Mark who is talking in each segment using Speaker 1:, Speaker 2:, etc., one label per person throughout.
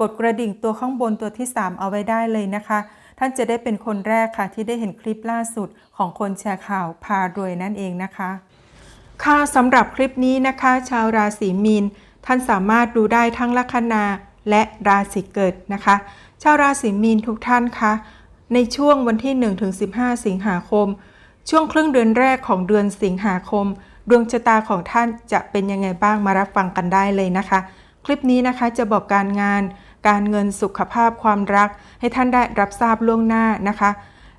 Speaker 1: กดกระดิ่งตัวข้างบนตัวที่ 3 เอาไว้ได้เลยนะคะ ท่านจะได้เป็นคนแรกค่ะ ที่ได้เห็นคลิปล่าสุดของคนแชร์ข่าวพารวยนั่นเองนะคะ ค่ะสำหรับคลิปนี้นะคะ ชาวราศีมีน ท่านสามารถดูได้ทั้งลัคนาและราศีเกิดนะคะ ชาวราศีมีนทุกท่านคะในช่วงวันที่ 1-15 สิงหาคม ช่วงครึ่งเดือนแรกของเดือนสิงหาคม ดวงชะตาของท่านจะเป็นยังไงบ้างมารับฟังกันได้เลยนะคะ คลิปนี้นะคะจะบอกการงาน การเงินสุขภาพความรัก ให้ท่านได้รับทราบล่วงหน้านะคะ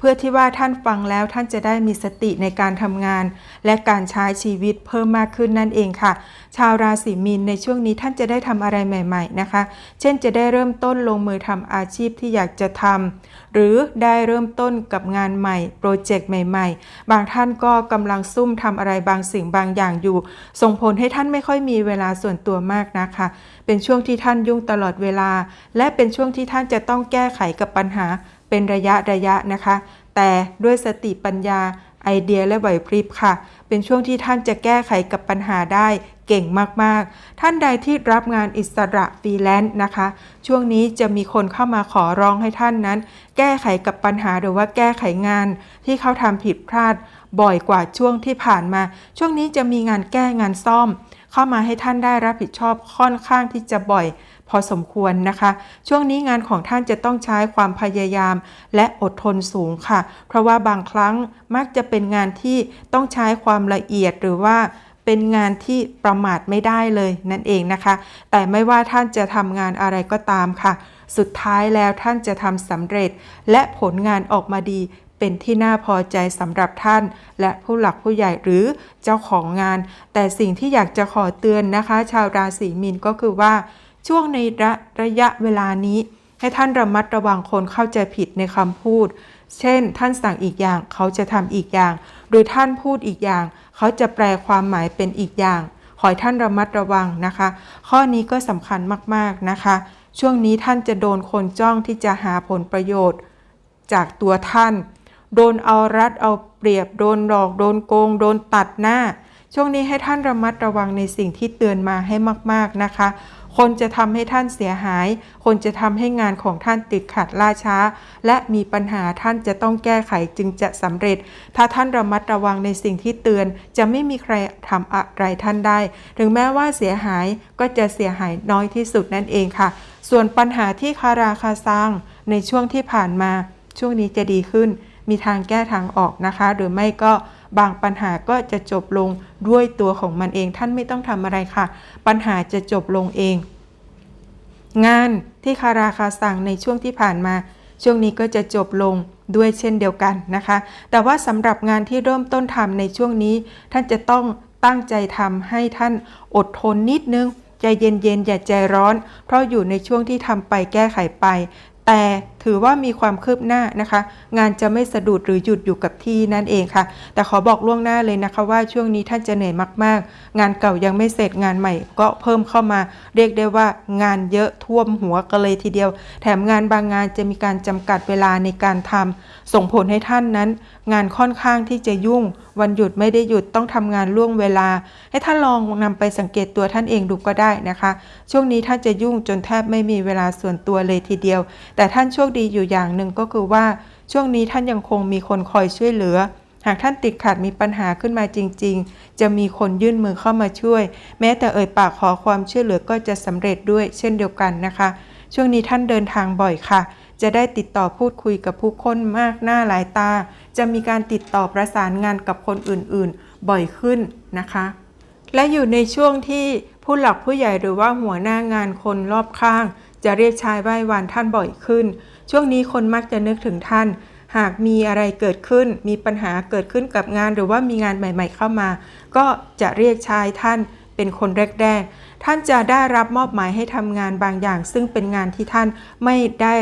Speaker 1: เพื่อที่ว่าท่านฟังแล้วท่านจะได้มีสติในการทำงาน และการใช้ชีวิตเพิ่มมากขึ้นนั่นเองค่ะ ชาวราศีมีนในช่วงนี้ท่านจะได้ทำอะไรใหม่ ๆนะคะ เช่นจะได้เริ่มต้นลงมือทำอาชีพที่อยากจะทำหรือได้เริ่มต้นกับงานใหม่ โปรเจกต์ใหม่ ๆ บางท่านก็กำลังซุ่มทำอะไรบางสิ่งบางอย่างอยู่ ส่งผลให้ท่านไม่ค่อยมีเวลาส่วนตัวมากนะคะ เป็นช่วงที่ท่านยุ่งตลอดเวลา และเป็นช่วงที่ท่านจะต้องแก้ไขกับปัญหาเป็นระยะระยะนะคะ แต่ด้วยสติปัญญาไอเดียและไหวพริบค่ะ เป็นช่วงที่ท่านจะแก้ไขกับปัญหาได้เก่งมาก ๆ ท่านใดที่รับงานอิสระฟรีแลนซ์นะคะ ช่วงนี้จะมีคนเข้ามาขอร้องให้ท่านนั้น แก้ไขกับปัญหาหรือว่าแก้ไขงาน ที่เขาทำผิดพลาดบ่อยกว่าช่วงที่ผ่านมา ช่วงนี้จะมีงานแก้งานซ่อม เข้ามาให้ท่านได้รับผิดชอบค่อนข้างที่จะบ่อย พอสมควรนะคะ ช่วงนี้งานของท่านจะต้องใช้ความพยายาม และอดทนสูงค่ะ เพราะว่าบางครั้งมักจะเป็นงานที่ต้องใช้ความละเอียดหรือว่าเป็นงานที่ประมาทไม่ได้เลยนั่นเองนะคะ แต่ไม่ว่าท่านจะทำงานอะไรก็ตามค่ะ สุดท้ายแล้วท่านจะทำสำเร็จ และผลงานออกมาดีเป็นที่น่าพอใจสำหรับท่าน และผู้หลักผู้ใหญ่หรือเจ้าของงาน แต่สิ่งที่อยากจะขอเตือนนะคะ ชาวราศีมีนก็คือว่า ช่วงในระระยะเวลานี้ ให้ท่านระมัดระวังคนเข้าใจผิดในคำพูด เช่น ท่านสั่งอีกอย่างเขาจะทำอีกอย่าง หรือท่านพูดอีกอย่าง เขาจะแปลความหมายเป็นอีกอย่าง ขอให้ท่านระมัดระวังนะคะ ข้อนี้ก็สำคัญมากๆนะคะ ช่วงนี้ท่านจะโดนคนจ้องที่จะหาผลประโยชน์ จากตัวท่าน โดนเอารัดเอาเปรียบ โดนหลอก โดนโกง โดนตัดหน้าช่วงนี้ให้ท่านระมัดระวังในสิ่งที่เตือนมาให้มาก ๆ นะคะ คนจะทำให้ท่านเสียหาย คนจะทำให้งานของท่านติดขัดล่าช้า และมีปัญหาท่านจะต้องแก้ไขจึงจะสำเร็จ ถ้าท่านระมัดระวังในสิ่งที่เตือน จะไม่มีใครทำอะไรท่านได้ ถึงแม้ว่าเสียหายก็จะเสียหายน้อยที่สุดนั่นเองค่ะ ส่วนปัญหาที่คาราคาซังในช่วงที่ผ่านมา ช่วงนี้จะดีขึ้น มีทางแก้ทางออกนะคะ หรือไม่ก็บางปัญหาก็จะจบลงด้วยตัวของมันเอง ท่านไม่ต้องทำอะไรค่ะ ปัญหาจะจบลงเอง งานที่คาราคาสั่งในช่วงที่ผ่านมา ช่วงนี้ก็จะจบลงด้วยเช่นเดียวกันนะคะ แต่ว่าสำหรับงานที่เริ่มต้นทำในช่วงนี้ ท่านจะต้องตั้งใจทำให้ท่านอดทนนิดนึง ใจเย็นๆอย่าใจร้อน เพราะอยู่ในช่วงที่ทำไปแก้ไขไป แต่ถือว่ามีความคืบหน้านะคะ งานจะไม่สะดุดหรือหยุดอยู่กับที่นั่นเองค่ะ แต่ขอบอกล่วงหน้าเลยนะคะว่าช่วงนี้ท่านจะเหนื่อยมากๆ งานเก่ายังไม่เสร็จงานใหม่ ก็เพิ่มเข้ามา เรียกได้ว่างานเยอะท่วมหัวกันเลยทีเดียว แถมงานบางงานจะมีการจำกัดเวลาในการทำส่งผลให้ท่านนั้น งานค่อนข้างที่จะยุ่ง วันหยุดไม่ได้หยุดต้องทำงานล่วงเวลา ให้ท่านลองนำไปสังเกตตัวท่านเองดูก็ได้นะคะ ช่วงนี้ท่านจะยุ่งจนแทบไม่มีเวลาส่วนตัวเลยทีเดียวแต่ท่านโชคดีอยู่อย่างหนึ่งก็คือว่า ช่วงนี้ท่านยังคงมีคนคอยช่วยเหลือ หากท่านติดขัดมีปัญหาขึ้นมาจริง ๆ จะมีคนยื่นมือเข้ามาช่วย แม้แต่เอ่ยปากขอความช่วยเหลือก็จะสำเร็จด้วยเช่นเดียวกันนะคะ ช่วงนี้ท่านเดินทางบ่อยค่ะ จะได้ติดต่อพูดคุยกับผู้คนมากหน้าหลายตา จะมีการติดต่อประสานงานกับคนอื่นๆ บ่อยขึ้นนะคะ และอยู่ในช่วงที่ผู้หลักผู้ใหญ่หรือว่าหัวหน้างานคนรอบข้าง จะเรียกชายไหว้วานท่านบ่อยขึ้น ช่วงนี้คนมักจะนึกถึงท่าน หากมีอะไรเกิดขึ้น มีปัญหาเกิดขึ้นกับงานหรือว่ามีงานใหม่ ๆ เข้ามา ก็จะเรียกชายท่านเป็นคนแรกๆ ท่านจะได้รับมอบหมายให้ทำงานบางอย่าง ซึ่งเป็นงานที่ท่านไม่ได้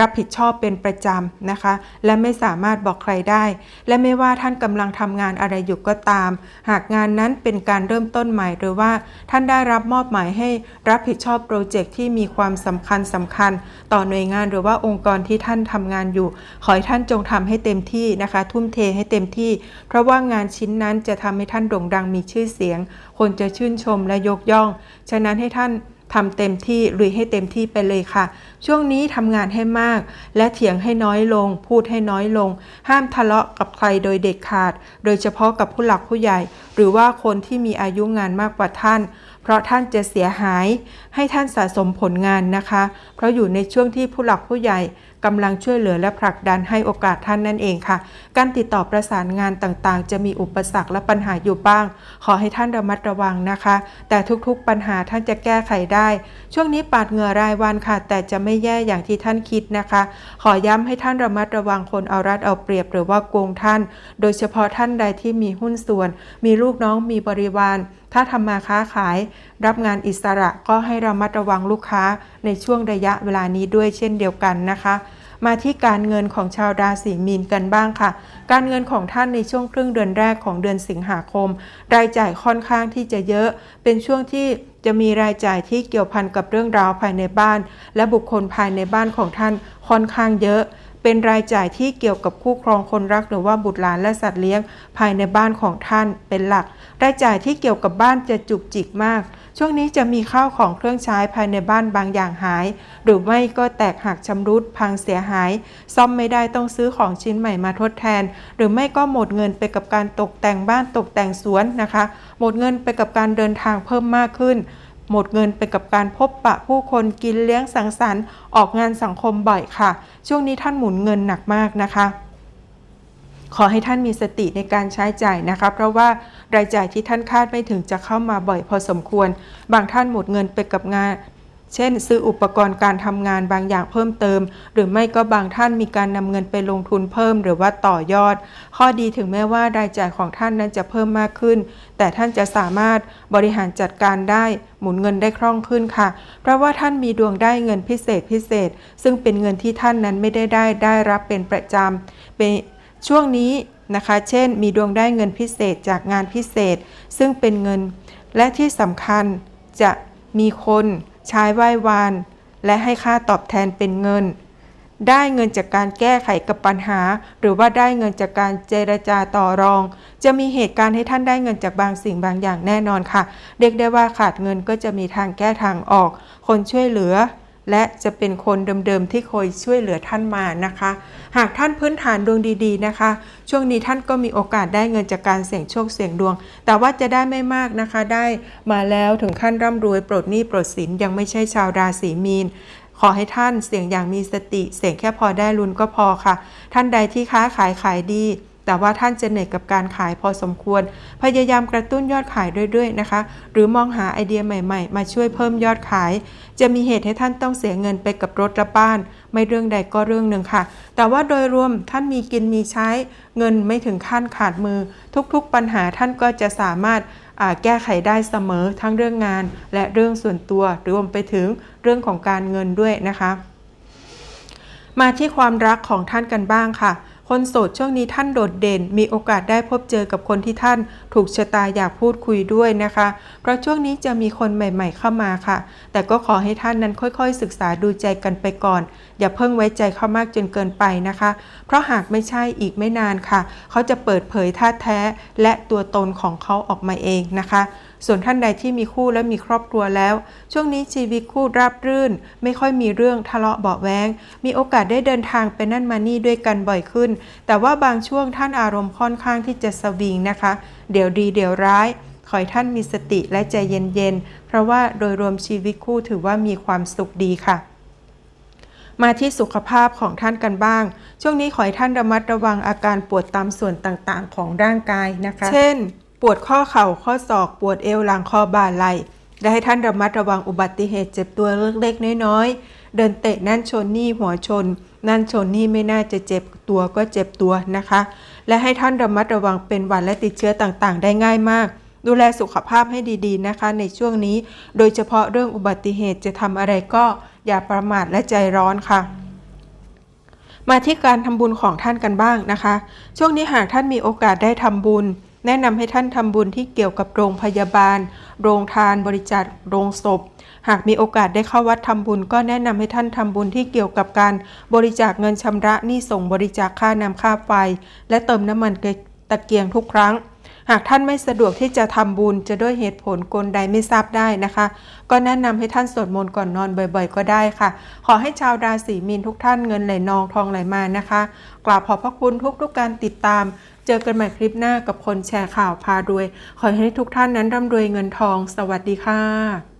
Speaker 1: รับผิดชอบเป็นประจำนะคะ และไม่สามารถบอกใครได้ และไม่ว่าท่านกำลังทำงานอะไรอยู่ก็ตาม หากงานนั้นเป็นการเริ่มต้นใหม่หรือว่าท่านได้รับมอบหมายให้รับผิดชอบโปรเจกต์ที่มีความสำคัญสำคัญ ต่อหน่วยงานหรือว่าองค์กรที่ท่านทำงานอยู่ ขอให้ท่านจงทำให้เต็มที่นะคะ ทุ่มเทให้เต็มที่ เพราะว่างานชิ้นนั้นจะทำให้ท่านโด่งดังมีชื่อเสียง คนจะชื่นชมและยกย่อง ฉะนั้นให้ท่าน ทำเต็มที่ลุยให้เต็มที่ไปเลยค่ะ ช่วงนี้ทำงานให้มาก และเถียงให้น้อยลง พูดให้น้อยลง ห้ามทะเลาะกับใครโดยเด็ดขาด โดยเฉพาะกับผู้หลักผู้ใหญ่ หรือว่าคนที่มีอายุงานมากกว่าท่าน เพราะท่านจะเสียหาย ให้ท่านสะสมผลงานนะคะ เพราะอยู่ในช่วงที่ผู้หลักผู้ใหญ่ กำลังช่วยเหลือและผลักดันให้โอกาสท่านนั่นเองค่ะ การติดต่อประสานงานต่างๆ จะมีอุปสรรคและปัญหาอยู่บ้าง ขอให้ท่านระมัดระวังนะคะ แต่ทุกๆปัญหาท่านจะแก้ไขได้ ช่วงนี้ปาดเหงื่อรายวันค่ะ แต่จะไม่แย่อย่างที่ท่านคิดนะคะ ขอย้ำให้ท่านระมัดระวังคนเอารัดเอาเปรียบหรือว่าโกงท่าน โดยเฉพาะท่านใดที่มีหุ้นส่วน มีลูกน้องมีบริวาร ถ้าทำมาค้าขาย รับงานอิสระก็ให้ระมัดระวังลูกค้าในช่วงระยะเวลานี้ด้วยเช่นเดียวกันนะคะ มาที่การเงินของชาวราศีมีนกันบ้างค่ะ การเงินของท่านในช่วงครึ่งเดือนแรกของเดือนสิงหาคม รายจ่ายค่อนข้างที่จะเยอะ เป็นช่วงที่จะมีรายจ่ายที่เกี่ยวพันกับเรื่องราวภายในบ้าน และบุคคลภายในบ้านของท่านค่อนข้างเยอะเป็นรายจ่ายที่เกี่ยวกับคู่ครองคนรักหรือว่าบุตรหลานและสัตว์เลี้ยงภายในบ้านของท่านเป็นหลัก รายจ่ายที่เกี่ยวกับบ้านจะจุกจิกมาก ช่วงนี้จะมีข้าวของเครื่องใช้ภายในบ้านบางอย่างหาย หรือไม่ก็แตกหักชำรุดพังเสียหาย ซ่อมไม่ได้ต้องซื้อของชิ้นใหม่มาทดแทน หรือไม่ก็หมดเงินไปกับการตกแต่งบ้านตกแต่งสวนนะคะ หมดเงินไปกับการเดินทางเพิ่มมากขึ้นหมดเงินไปกับการพบปะผู้คนกินเลี้ยงสังสรรค์ออกงานสังคมบ่อยค่ะ ช่วงนี้ท่านหมุนเงินหนักมากนะคะ ขอให้ท่านมีสติในการใช้จ่ายนะคะ เพราะว่า รายจ่ายที่ท่านคาดไม่ถึงจะเข้ามาบ่อยพอสมควร บางท่านหมดเงินไปกับงาน เช่น ซื้ออุปกรณ์การทำงานบางอย่างเพิ่มเติม หรือไม่ก็บางท่านมีการนำเงินไปลงทุนเพิ่มหรือว่าต่อยอด ข้อดีถึงแม้ว่ารายจ่ายของท่านนั้นจะเพิ่มมากขึ้น แต่ท่านจะสามารถบริหารจัดการได้หมุนเงินได้คล่องขึ้นค่ะ เพราะว่าท่านมีดวงได้เงินพิเศษพิเศษ ซึ่งเป็นเงินที่ท่านนั้นไม่ได้ได้ได้รับเป็นประจำเป็นช่วงนี้ นะคะ เช่น มีดวงได้เงินพิเศษจากงานพิเศษ ซึ่งเป็นเงิน และที่สำคัญจะมีคนใช้ไหว้วาน และให้ค่าตอบแทนเป็นเงิน ได้เงินจากการแก้ไขกับปัญหา หรือว่าได้เงินจากการเจรจาต่อรอง จะมีเหตุการณ์ให้ท่านได้เงินจากบางสิ่งบางอย่างแน่นอนค่ะ เรียกได้ว่าขาดเงินก็จะมีทางแก้ทางออก คนช่วยเหลือ และจะเป็นคนเดิมๆที่คอยช่วยเหลือท่านมานะคะ หากท่านพื้นฐานดวงดีๆนะคะ ช่วงนี้ท่านก็มีโอกาสได้เงินจากการเสี่ยงโชคเสี่ยงดวง แต่ว่าจะได้ไม่มากนะคะ ได้มาแล้วถึงขั้นร่ำรวย ปลดหนี้ปลดสินยังไม่ใช่ชาวราศีมีนขอให้ท่านเสี่ยงอย่างมีสติ เสี่ยงแค่พอได้ลุ้นก็พอค่ะ ท่านใดที่ค้าขายขายดี แต่ว่าท่านจะเหนื่อยกับการขายพอสมควร พยายามกระตุ้นยอดขายเรื่อยๆนะคะ หรือมองหาไอเดียใหม่ๆ มาช่วยเพิ่มยอดขาย จะมีเหตุให้ท่านต้องเสียเงินไปกับรถและบ้าน ไม่เรื่องใดก็เรื่องหนึ่งค่ะ แต่ว่าโดยรวมท่านมีกินมีใช้ เงินไม่ถึงขั้นขาดมือ ทุกๆปัญหาท่านก็จะสามารถแก้ไขได้เสมอทั้งเรื่องงาน และเรื่องส่วนตัวรวมไปถึงเรื่องของการเงินด้วยนะคะ มาที่ความรักของท่านกันบ้างค่ะ คนโสดช่วงนี้ท่านโดดเด่น มีโอกาสได้พบเจอกับคนที่ท่านถูกชะตาอยากพูดคุยด้วยนะคะ เพราะช่วงนี้จะมีคนใหม่ ๆ เข้ามาค่ะ แต่ก็ขอให้ท่านนั้นค่อยๆ ศึกษาดูใจกันไปก่อน อย่าเพิ่งไว้ใจเขามากจนเกินไปนะคะ เพราะหากไม่ใช่อีกไม่นานค่ะ เขาจะเปิดเผยท่าแท้และตัวตนของเขาออกมาเองนะคะ ส่วนท่านใดที่มีคู่และมีครอบครัวแล้ว ช่วงนี้ชีวิตคู่ราบรื่น ไม่ค่อยมีเรื่องทะเลาะเบาะแว้งมีโอกาสได้เดินทางไปนั่นมานี่ด้วยกันบ่อยขึ้น แต่ว่าบางช่วงท่านอารมณ์ค่อนข้างที่จะสวิงนะคะ เดี๋ยวดีเดี๋ยวร้ายขอให้ท่านมีสติและใจเย็นๆ เพราะว่าโดยรวมชีวิตคู่ถือว่ามีความสุขดีค่ะ มาที่สุขภาพของท่านกันบ้าง ช่วงนี้ขอให้ท่านระมัดระวังอาการปวดตามส่วนต่างๆ ของร่างกายนะคะ เช่น ปวดข้อเข่าข้อศอก ปวดเอวหลังคอบ่าไหล่และให้ท่านระมัดระวังอุบัติเหตุเจ็บตัวเล็กๆน้อยๆ เดินเตะนั่นชนนี่หัวชน นั่นชนนี่ไม่น่าจะเจ็บตัวก็เจ็บตัวนะคะ และให้ท่านระมัดระวังเป็นหวัดและติดเชื้อต่างๆ ได้ง่ายมาก ดูแลสุขภาพให้ดีๆนะคะ ในช่วงนี้ โดยเฉพาะเรื่องอุบัติเหตุจะทำอะไรก็อย่าประมาทและใจร้อนค่ะมาที่การทำบุญของท่านกันบ้างนะคะ ช่วงนี้หากท่านมีโอกาสได้ทำบุญ แนะนำให้ท่านทำบุญที่เกี่ยวกับโรงพยาบาล โรงทานบริจาคโรงศพ หากมีโอกาสได้เข้าวัดทำบุญ ก็แนะนำให้ท่านทำบุญที่เกี่ยวกับการบริจาคเงินชำระหนี้ส่งบริจาคค่าน้ำค่าไฟ และเติมน้ำมันตะเกียงทุกครั้ง หากท่านไม่สะดวกที่จะทำบุญจะด้วยเหตุผลกลใดไม่ทราบได้นะคะ ก็แนะนำให้ท่านสวดมนต์ก่อนนอนบ่อยๆ ก็ได้ค่ะ ขอให้ชาวราศีมีนทุกท่านเงินไหลนองทองไหลมานะคะกราบขอบพระคุณทุกๆการติดตาม เจอกันใหม่คลิปหน้ากับคนแชร์ข่าวพารวย ขอให้ทุกท่านนั้นร่ำรวยเงินทอง สวัสดีค่ะ